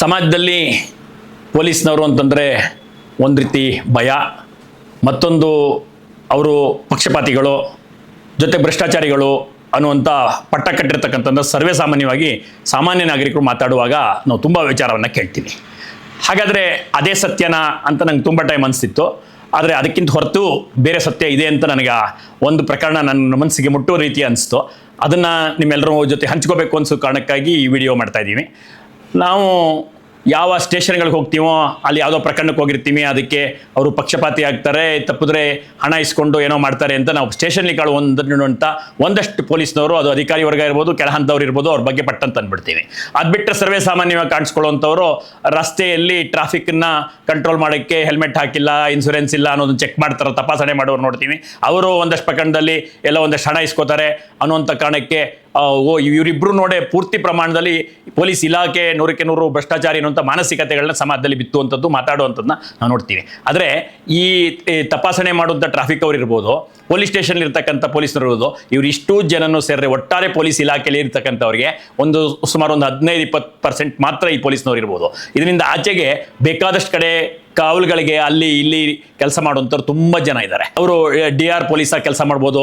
ಸಮಾಜದಲ್ಲಿ ಪೊಲೀಸ್ನವರು ಅಂತಂದರೆ ಒಂದು ರೀತಿ ಭಯ, ಮತ್ತೊಂದು ಅವರು ಪಕ್ಷಪಾತಿಗಳು, ಜೊತೆ ಭ್ರಷ್ಟಾಚಾರಿಗಳು ಅನ್ನುವಂಥ ಪಟ್ಟ ಕಟ್ಟಿರ್ತಕ್ಕಂಥದ್ದು ಸರ್ವೇ ಸಾಮಾನ್ಯವಾಗಿ ಸಾಮಾನ್ಯ ನಾಗರಿಕರು ಮಾತಾಡುವಾಗ ನಾವು ತುಂಬ ವಿಚಾರವನ್ನು ಕೇಳ್ತೀವಿ. ಹಾಗಾದರೆ ಅದೇ ಸತ್ಯನಾ ಅಂತ ನಂಗೆ ತುಂಬ ಟೈಮ್ ಅನಿಸ್ತಿತ್ತು ಆದರೆ ಅದಕ್ಕಿಂತ ಹೊರತು ಬೇರೆ ಸತ್ಯ ಇದೆ ಅಂತ ನನಗೆ ಒಂದು ಪ್ರಕರಣ ನನ್ನ ಮನಸ್ಸಿಗೆ ಮುಟ್ಟುವ ರೀತಿ ಅನಿಸ್ತು. ಅದನ್ನು ನಿಮ್ಮೆಲ್ಲರ ಜೊತೆ ಹಂಚ್ಕೋಬೇಕು ಅನ್ಸೋ ಕಾರಣಕ್ಕಾಗಿ ಈ ವಿಡಿಯೋ ಮಾಡ್ತಾ ಇದ್ದೀವಿ. ನಾವು ಯಾವ ಸ್ಟೇಷನ್ಗಳಿಗೆ ಹೋಗ್ತೀವೋ ಅಲ್ಲಿ ಯಾವುದೋ ಪ್ರಕರಣಕ್ಕೆ ಹೋಗಿರ್ತೀವಿ, ಅದಕ್ಕೆ ಅವರು ಪಕ್ಷಪಾತಿ ಆಗ್ತಾರೆ ತಪ್ಪಿದ್ರೆ ಹಣ ಇಸ್ಕೊಂಡು ಏನೋ ಮಾಡ್ತಾರೆ ಅಂತ ನಾವು ಸ್ಟೇಷನ್ಲಿ ಕಾಳು ಅಂತ ಒಂದಷ್ಟು ಪೊಲೀಸ್ನವರು, ಅದು ಅಧಿಕಾರಿ ವರ್ಗ ಇರ್ಬೋದು ಕೆಳ ಹಂತವ್ರು ಇರ್ಬೋದು, ಅವ್ರ ಬಗ್ಗೆ ಪಟ್ಟಂತ ಅಂದ್ಬಿಡ್ತೀವಿ. ಅದು ಬಿಟ್ಟರೆ ಸರ್ವೇ ಸಾಮಾನ್ಯವಾಗಿ ಕಾಣಿಸ್ಕೊಳ್ಳುವಂಥವ್ರು ರಸ್ತೆಯಲ್ಲಿ ಟ್ರಾಫಿಕ್ನ ಕಂಟ್ರೋಲ್ ಮಾಡೋಕ್ಕೆ ಹೆಲ್ಮೆಟ್ ಹಾಕಿಲ್ಲ ಇನ್ಸೂರೆನ್ಸ್ ಇಲ್ಲ ಅನ್ನೋದನ್ನ ಚೆಕ್ ಮಾಡ್ತಾರೆ, ತಪಾಸಣೆ ಮಾಡೋರು ನೋಡ್ತೀವಿ. ಅವರು ಒಂದಷ್ಟು ಪ್ರಕರಣದಲ್ಲಿ ಎಲ್ಲ ಒಂದಷ್ಟು ಹಣ ಇಸ್ಕೋತಾರೆ ಅನ್ನುವಂಥ ಕಾರಣಕ್ಕೆ ಓ ಇವರಿಬ್ರು ನೋಡೆ ಪೂರ್ತಿ ಪ್ರಮಾಣದಲ್ಲಿ ಪೊಲೀಸ್ ಇಲಾಖೆ ನೂರಕ್ಕೆ ನೂರು ಭ್ರಷ್ಟಾಚಾರಿ ಅನ್ನುವಂಥ ಮಾನಸಿಕತೆಗಳನ್ನ ಸಮಾಜದಲ್ಲಿ ಬಿತ್ತುವಂಥದ್ದು ಮಾತಾಡುವಂಥದ್ದನ್ನ ನಾವು ನೋಡ್ತೀವಿ. ಆದರೆ ಈ ತಪಾಸಣೆ ಮಾಡುವಂಥ ಟ್ರಾಫಿಕ್ ಅವ್ರು ಇರ್ಬೋದು, ಪೊಲೀಸ್ ಸ್ಟೇಷನ್ ಇರ್ತಕ್ಕಂಥ ಪೊಲೀಸರು ಇರ್ಬೋದು, ಇವ್ರು ಇಷ್ಟು ಜನನು ಸೇರಿದ್ರೆ ಒಟ್ಟಾರೆ ಪೊಲೀಸ್ ಇಲಾಖೆಯಲ್ಲಿ ಇರ್ತಕ್ಕಂಥವ್ರಿಗೆ ಒಂದು ಸುಮಾರು ಒಂದು ಹದಿನೈದು ಇಪ್ಪತ್ತು ಪರ್ಸೆಂಟ್ ಮಾತ್ರ ಈ ಪೊಲೀಸ್ನವ್ರು ಇರ್ಬೋದು. ಇದರಿಂದ ಆಚೆಗೆ ಬೇಕಾದಷ್ಟು ಕಡೆ ಕಾವಲುಗಳಿಗೆ ಅಲ್ಲಿ ಇಲ್ಲಿ ಕೆಲಸ ಮಾಡುವಂಥವ್ರು ತುಂಬ ಜನ ಇದ್ದಾರೆ. ಅವರು ಡಿ ಆರ್ ಪೊಲೀಸಾಗಿ ಕೆಲಸ ಮಾಡ್ಬೋದು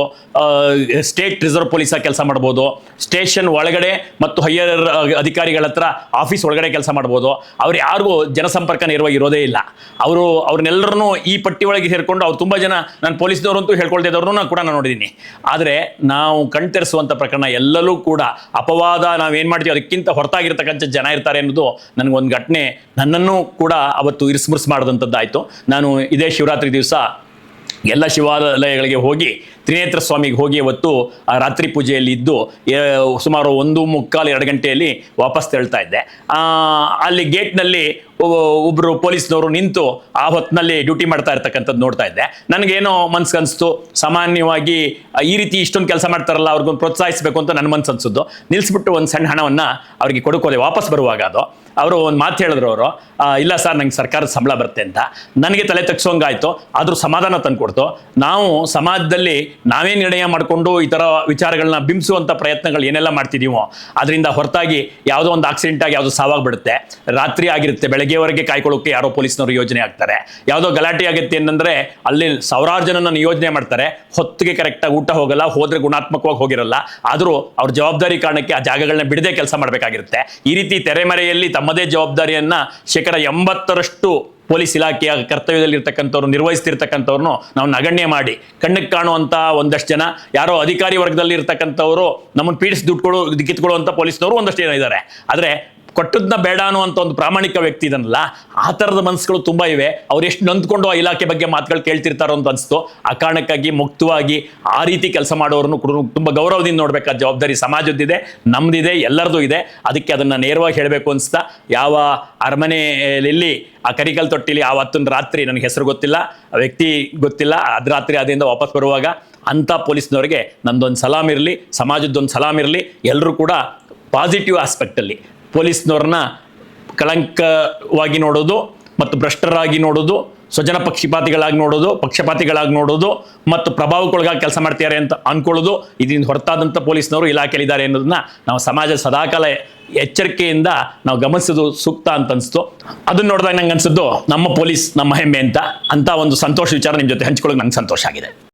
ಸ್ಟೇಟ್ ರಿಸರ್ವ್ ಪೊಲೀಸಾಗಿ ಕೆಲಸ ಮಾಡ್ಬೋದು, ಸ್ಟೇಷನ್ ಒಳಗಡೆ ಮತ್ತು ಹೈಯರ್ ಅಧಿಕಾರಿಗಳ ಹತ್ರ ಆಫೀಸ್ ಒಳಗಡೆ ಕೆಲಸ ಮಾಡ್ಬೋದು. ಅವ್ರು ಯಾರಿಗೂ ಜನಸಂಪರ್ಕ ನೇರವಾಗಿ ಇರೋದೇ ಇಲ್ಲ. ಅವರು ಅವ್ರನ್ನೆಲ್ಲರೂ ಈ ಪಟ್ಟಿ ಒಳಗೆ ಸೇರಿಕೊಂಡು ಅವ್ರು ತುಂಬ ಜನ ನಾನು ಪೊಲೀಸ್ನವರು ಅಂತೂ ಹೇಳ್ಕೊಳ್ತಿದ್ದವ್ರನ್ನೂ ಕೂಡ ನಾನು ನೋಡಿದ್ದೀನಿ ಆದರೆ ನಾವು ಕಣ್ತೆರೆಸುವಂಥ ಪ್ರಕರಣ ಎಲ್ಲಲೂ ಕೂಡ ಅಪವಾದ ನಾವೇನು ಮಾಡ್ತೀವಿ, ಅದಕ್ಕಿಂತ ಹೊರತಾಗಿರ್ತಕ್ಕಂಥ ಜನ ಇರ್ತಾರೆ ಅನ್ನೋದು ನನಗೊಂದು ಘಟನೆ ನನ್ನನ್ನು ಕೂಡ ಅವತ್ತು ಇರಿಸ್ಮುರ್ಸ್ ಮಾಡಿದಂಥದ್ದಾಯಿತು ನಾನು ಇದೇ ಶಿವರಾತ್ರಿ ದಿವಸ ಎಲ್ಲ ಶಿವಾಲಯಗಳಿಗೆ ಹೋಗಿ ತ್ರಿನೇತ್ರ ಸ್ವಾಮಿಗೆ ಹೋಗಿ ಇವತ್ತು ಆ ರಾತ್ರಿ ಪೂಜೆಯಲ್ಲಿ ಇದ್ದು ಸುಮಾರು ಒಂದು ಮುಕ್ಕಾಲು ಎರಡು ಗಂಟೆಯಲ್ಲಿ ವಾಪಸ್ ತೆರಳ್ತಾ ಇದ್ದೆ. ಅಲ್ಲಿ ಗೇಟ್ನಲ್ಲಿ ಒಬ್ಬರು ಪೊಲೀಸ್ನವರು ನಿಂತು ಆ ಹೊತ್ತಿನಲ್ಲಿ ಡ್ಯೂಟಿ ಮಾಡ್ತಾ ಇರ್ತಕ್ಕಂಥದ್ದು ನೋಡ್ತಾ ಇದ್ದೆ. ನನಗೇನೋ ಮನ್ಸು ಅನಿಸ್ತು ಸಾಮಾನ್ಯವಾಗಿ ಈ ರೀತಿ ಇಷ್ಟೊಂದು ಕೆಲಸ ಮಾಡ್ತಾರಲ್ಲ, ಅವ್ರಿಗೊಂದು ಪ್ರೋತ್ಸಾಹಿಸಬೇಕು ಅಂತ ನನ್ನ ಮನ್ಸು ಅನ್ಸಿದ್ದು ನಿಲ್ಲಿಸ್ಬಿಟ್ಟು ಒಂದು ಸಣ್ಣ ಹಣವನ್ನು ಅವ್ರಿಗೆ ಕೊಡ್ಕೋದೆ ವಾಪಸ್ ಬರುವಾಗ ಅದು. ಅವರು ಒಂದು ಮಾತು ಹೇಳಿದ್ರು ಅವರು ಇಲ್ಲ ಸರ್, ನಂಗೆ ಸರ್ಕಾರದ ಸಂಬಳ ಬರುತ್ತೆ ಅಂತ. ನನಗೆ ತಲೆ ತಗ್ಸೋಂಗಾಯ್ತು. ಆದರೂ ಸಮಾಧಾನ ತಂದುಕೊಡ್ತು. ನಾವು ಸಮಾಜದಲ್ಲಿ ನಾವೇ ನಿರ್ಣಯ ಮಾಡಿಕೊಂಡು ಈ ಥರ ವಿಚಾರಗಳನ್ನ ಬಿಂಬಿಸುವಂಥ ಪ್ರಯತ್ನಗಳು ಏನೆಲ್ಲ ಮಾಡ್ತಿದ್ದೀವೋ ಅದರಿಂದ ಹೊರತಾಗಿ ಯಾವುದೋ ಒಂದು ಆಕ್ಸಿಡೆಂಟ್ ಆಗಿ ಯಾವುದೋ ಸಾವಾಗ್ಬಿಡುತ್ತೆ. ರಾತ್ರಿ ಆಗಿರುತ್ತೆ ಬೆಳಗ್ಗೆವರೆಗೆ ಕಾಯ್ಕೊಳ್ಳೋಕೆ ಯಾರೋ ಪೊಲೀಸ್ನವರು ಯೋಜನೆ ಆಗ್ತಾರೆ. ಯಾವುದೋ ಗಲಾಟೆ ಆಗುತ್ತೆ ಏನಂದ್ರೆ ಅಲ್ಲಿ ಸಾವಿರಾರು ಜನನ ನಿಯೋಜನೆ ಮಾಡ್ತಾರೆ. ಹೊತ್ತಿಗೆ ಕರೆಕ್ಟಾಗಿ ಊಟ ಹೋಗಲ್ಲ, ಹೋದ್ರೆ ಗುಣಾತ್ಮಕವಾಗಿ ಹೋಗಿರಲ್ಲ. ಆದರೂ ಅವ್ರ ಜವಾಬ್ದಾರಿ ಕಾರಣಕ್ಕೆ ಆ ಜಾಗಗಳನ್ನ ಬಿಡದೆ ಕೆಲಸ ಮಾಡಬೇಕಾಗಿರುತ್ತೆ. ಈ ರೀತಿ ತೆರೆಮರೆಯಲ್ಲಿ ತಮ್ಮದೇ ಜವಾಬ್ದಾರಿಯನ್ನ ಶೇಕಡ ಎಂಬತ್ತರಷ್ಟು ಪೊಲೀಸ್ ಇಲಾಖೆಯ ಕರ್ತವ್ಯದಲ್ಲಿ ಇರ್ತಕ್ಕಂಥವ್ರು ನಿರ್ವಹಿಸ್ತಿರ್ತಕ್ಕಂಥವ್ರನ್ನು ನಾವು ನಗಣ್ಯ ಮಾಡಿ. ಕಣ್ಣಿಗೆ ಕಾಣುವಂಥ ಒಂದಷ್ಟು ಜನ, ಯಾರೋ ಅಧಿಕಾರಿ ವರ್ಗದಲ್ಲಿ ಇರ್ತಕ್ಕಂಥವ್ರು ನಮ್ಮನ್ನು ಪೀಡಿಸಿ ದುಡ್ಡು ಕಿತ್ಕೊಳ್ಳುವಂಥ ಪೊಲೀಸ್ನವರು ಒಂದಷ್ಟು ಜನ ಇದ್ದಾರೆ. ಆದರೆ ಕೊಟ್ಟದ್ನ ಬೇಡ ಅನ್ನುವಂಥ ಒಂದು ಪ್ರಾಮಾಣಿಕ ವ್ಯಕ್ತಿ ಇದನ್ನಲ್ಲ ಆ ಥರದ ಮನಸ್ಸುಗಳು ತುಂಬ ಇವೆ. ಅವ್ರು ಎಷ್ಟು ನೊಂದ್ಕೊಂಡು ಆ ಇಲಾಖೆ ಬಗ್ಗೆ ಮಾತುಗಳು ಕೇಳ್ತಿರ್ತಾರೋ ಅಂತ ಅನಿಸ್ತು. ಆ ಕಾರಣಕ್ಕಾಗಿ ಮುಕ್ತವಾಗಿ ಆ ರೀತಿ ಕೆಲಸ ಮಾಡೋರನ್ನು ಕೂಡ ತುಂಬ ಗೌರವದಿಂದ ನೋಡಬೇಕಾದ ಜವಾಬ್ದಾರಿ ಸಮಾಜದ್ದಿದೆ ನಮ್ಮದಿದೆ ಎಲ್ಲರದು ಇದೆ. ಅದಕ್ಕೆ ಅದನ್ನು ನೇರವಾಗಿ ಹೇಳಬೇಕು ಅನಿಸ್ತಾ, ಯಾವ ಅರಮನೆಯಲ್ಲಿ, ಆ ಕರಿಕಲ್ ತೊಟ್ಟಿಲಿ ಆವತ್ತಿನ ರಾತ್ರಿ ನನಗೆ ಹೆಸರು ಗೊತ್ತಿಲ್ಲ, ಆ ವ್ಯಕ್ತಿ ಗೊತ್ತಿಲ್ಲ, ಅದು ರಾತ್ರಿ ಅದರಿಂದ ವಾಪಸ್ ಬರುವಾಗ ಅಂಥ ಪೊಲೀಸ್ನವರಿಗೆ ನಂದೊಂದು ಸಲಾಮ್ ಇರಲಿ, ಸಮಾಜದ್ದೊಂದು ಸಲಾಮ್ ಇರಲಿ ಎಲ್ಲರೂ ಕೂಡ ಪಾಸಿಟಿವ್ ಆಸ್ಪೆಕ್ಟಲ್ಲಿ ಪೊಲೀಸ್ನವ್ರನ್ನ ಕಳಂಕವಾಗಿ ನೋಡೋದು ಮತ್ತು ಭ್ರಷ್ಟರಾಗಿ ನೋಡೋದು, ಸ್ವಜನ ಪಕ್ಷಪಾತಿಗಳಾಗಿ ನೋಡೋದು ಪಕ್ಷಪಾತಿಗಳಾಗಿ ನೋಡೋದು ಮತ್ತು ಪ್ರಭಾವಕ್ಕೊಳಗಾಗಿ ಕೆಲಸ ಮಾಡ್ತಾರೆ ಅಂತ ಅಂದ್ಕೊಳ್ಳೋದು, ಇದರಿಂದ ಹೊರತಾದಂಥ ಪೊಲೀಸ್ನವರು ಇಲಾಖೆಯಲ್ಲಿದ್ದಾರೆ ಅನ್ನೋದನ್ನ ನಾವು ಸಮಾಜ ಸದಾಕಾಲ ಎಚ್ಚರಿಕೆಯಿಂದ ನಾವು ಗಮನಿಸೋದು ಸೂಕ್ತ ಅಂತ ಅನಿಸ್ತು. ಅದನ್ನ ನೋಡಿದಾಗ ನಂಗೆ ಅನಿಸಿದ್ದು ನಮ್ಮ ಪೊಲೀಸ್ ನಮ್ಮ ಹೆಮ್ಮೆ ಅಂತ. ಅಂತ ಒಂದು ಸಂತೋಷ ವಿಚಾರ ನಿಮ್ಮ ಜೊತೆ ಹಂಚ್ಕೊಳ್ಳೋಕೆ ನಂಗೆ ಸಂತೋಷ ಆಗಿದೆ.